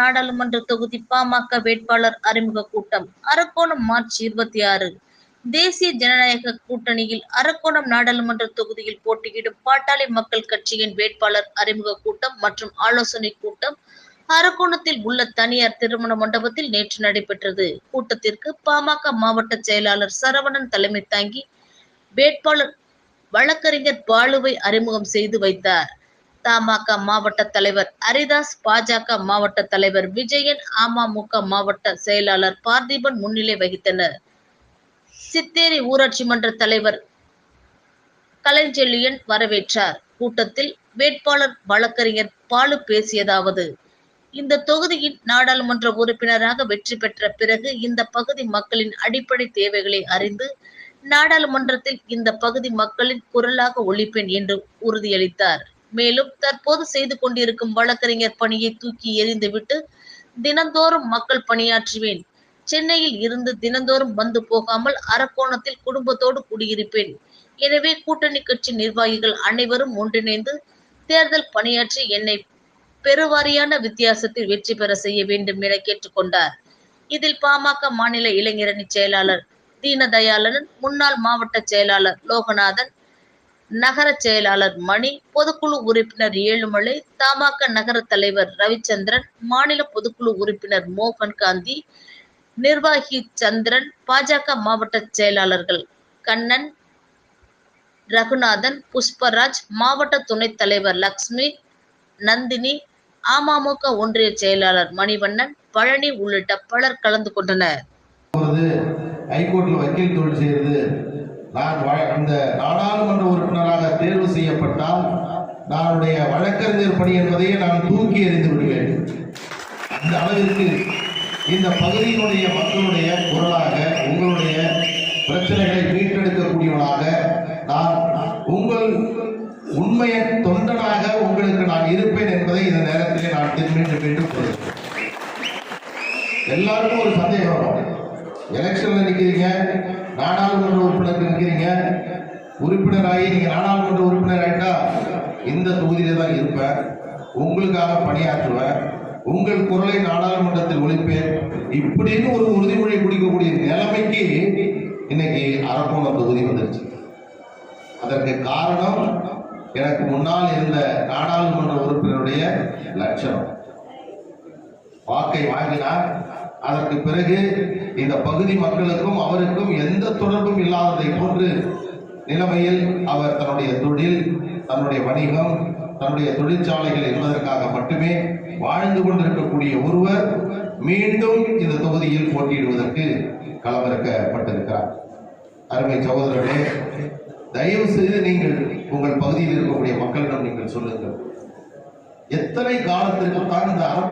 நாடாளுமன்ற தொகுதி பாமக வேட்பாளர் அறிமுக கூட்டம் அரக்கோணம் மார்ச் இருபத்தி ஆறு. தேசிய ஜனநாயக கூட்டணியில் அரக்கோணம் நாடாளுமன்ற தொகுதியில் போட்டியிடும் பாட்டாளி மக்கள் கட்சியின் வேட்பாளர் அறிமுக கூட்டம் மற்றும் ஆலோசனை கூட்டம் அரக்கோணத்தில் உள்ள தனியார் திருமண மண்டபத்தில் நேற்று நடைபெற்றது. கூட்டத்திற்கு பாமக மாவட்ட செயலாளர் சரவணன் தலைமை தாங்கி வேட்பாளர் வழக்கறிஞர் பாலுவை அறிமுகம் செய்து வைத்தார். தமாக மாவட்ட தலைவர் ஹரிதாஸ் பாஜக மாவட்ட தலைவர் விஜயன் அமமுக மாவட்ட செயலாளர் பார்த்திபன் முன்னிலை வகித்தனர். சித்தேரி ஊராட்சி மன்ற தலைவர் கலைஞ்செழியன் வரவேற்றார். கூட்டத்தில் வேட்பாளர் வழக்கறிஞர் பாலு பேசியதாவது இந்த தொகுதியின் நாடாளுமன்ற உறுப்பினராக வெற்றி பெற்ற பிறகு இந்த பகுதி மக்களின் அடிப்படை தேவைகளை அறிந்து நாடாளுமன்றத்தில் இந்த பகுதி மக்களின் குரலாக ஒழிப்பேன் என்று உறுதியளித்தார். மேலும் தற்போது செய்து கொண்டிருக்கும் வழக்கறிஞர் பணியை தூக்கி எறிந்துவிட்டு தினந்தோறும் மக்கள் பணியாற்றுவேன். சென்னையில் இருந்து தினந்தோறும் வந்து போகாமல் அரக்கோணத்தில் குடும்பத்தோடு குடியிருப்பேன். எனவே கூட்டணி கட்சி நிர்வாகிகள் அனைவரும் ஒன்றிணைந்து தேர்தல் பணியாற்றி என்னை பெருவாரியான வித்தியாசத்தில் வெற்றி பெற செய்ய வேண்டும் என கேட்டுக்கொண்டார் இதில் பாமக மாநில இளைஞரணி செயலாளர் தீனதயாளன் முன்னாள் மாவட்ட செயலாளர் லோகநாதன் நகர செயலாளர் மணி பொதுக்குழு உறுப்பினர் ஏழுமலை தமாக நகர தலைவர் ரவிச்சந்திரன் மாநில பொதுக்குழு உறுப்பினர் மோகன் காந்தி நிர்வாகி சந்திரன் பாஜக மாவட்ட செயலாளர்கள் கண்ணன் ரகுநாதன் புஷ்பராஜ் மாவட்ட துணைத் தலைவர் லக்ஷ்மி நந்தினி அமமுக ஒன்றிய செயலாளர் மணிவண்ணன் பழனி உள்ளிட்ட பலர் கலந்து கொண்டனர். ஹைகோர்ட்ல வக்கீல் தொழில் செய்யறது நான் அந்த நாடாளுமன்ற உறுப்பினர் தேர்வு செய்யப்பட்டால் நானுடைய வழக்கறிஞர் பணி என்பதையே நான் தூக்கி எறிந்து விடுவேன். அந்த அளவிற்கு இந்த பகுதியினுடைய மக்களுடைய குரலாக உங்களுடைய பிரச்சனைகளை மீட்டெடுக்கக்கூடியவனாக நான் உங்கள் உண்மைய தொண்டனாக உங்களுக்கு நான் இருப்பேன் என்பதை இந்த நேரத்திலே நான் திரு- மீண்டும் மீண்டும் எல்லாருக்கும் ஒரு சந்தேகம். வரும் எலெக்ஷன்ல நிக்கிறீங்க நாடாளுமன்ற உறுப்பினர் நிற்கிறீங்க உறுப்பினராகி நீங்கள் நாடாளுமன்ற உறுப்பினர் ஆகிட்டா இந்த தொகுதியில தான் இருப்பேன். உங்களுக்காக பணியாற்றுவேன். உங்கள் குரலை நாடாளுமன்றத்தில் ஒழிப்பேன். இப்படின்னு ஒரு உறுதிமொழி குடிக்கக்கூடிய நிலைமைக்கு இன்னைக்கு அரக்கோணம் தொகுதி வந்துருச்சு. அதற்கு காரணம் எனக்கு முன்னால் இருந்த நாடாளுமன்ற உறுப்பினருடைய லட்சணம். வாக்கை வாங்கினார். அதற்கு பிறகு இந்த பகுதி மக்களுக்கும் அவருக்கும் எந்த தொடர்பும் இல்லாததை போன்று நிலைமையில் அவர் தன்னுடைய தொழில் தன்னுடைய வணிகம் தன்னுடைய தொழிற்சாலைகள் என்பதற்காக மட்டுமே வாழ்ந்து கொண்டிருக்கக்கூடிய ஒருவர் மீண்டும் இந்த தொகுதியில் போட்டியிடுவதற்கு களமிறக்கப்பட்டிருக்கிறார். அருமை சகோதரர்களே தயவு செய்து நீங்கள் உங்கள் பகுதியில் இருக்கக்கூடிய மக்களிடம் நீங்கள் சொல்லுங்கள். எத்தனை காலத்திற்கு தான் இந்த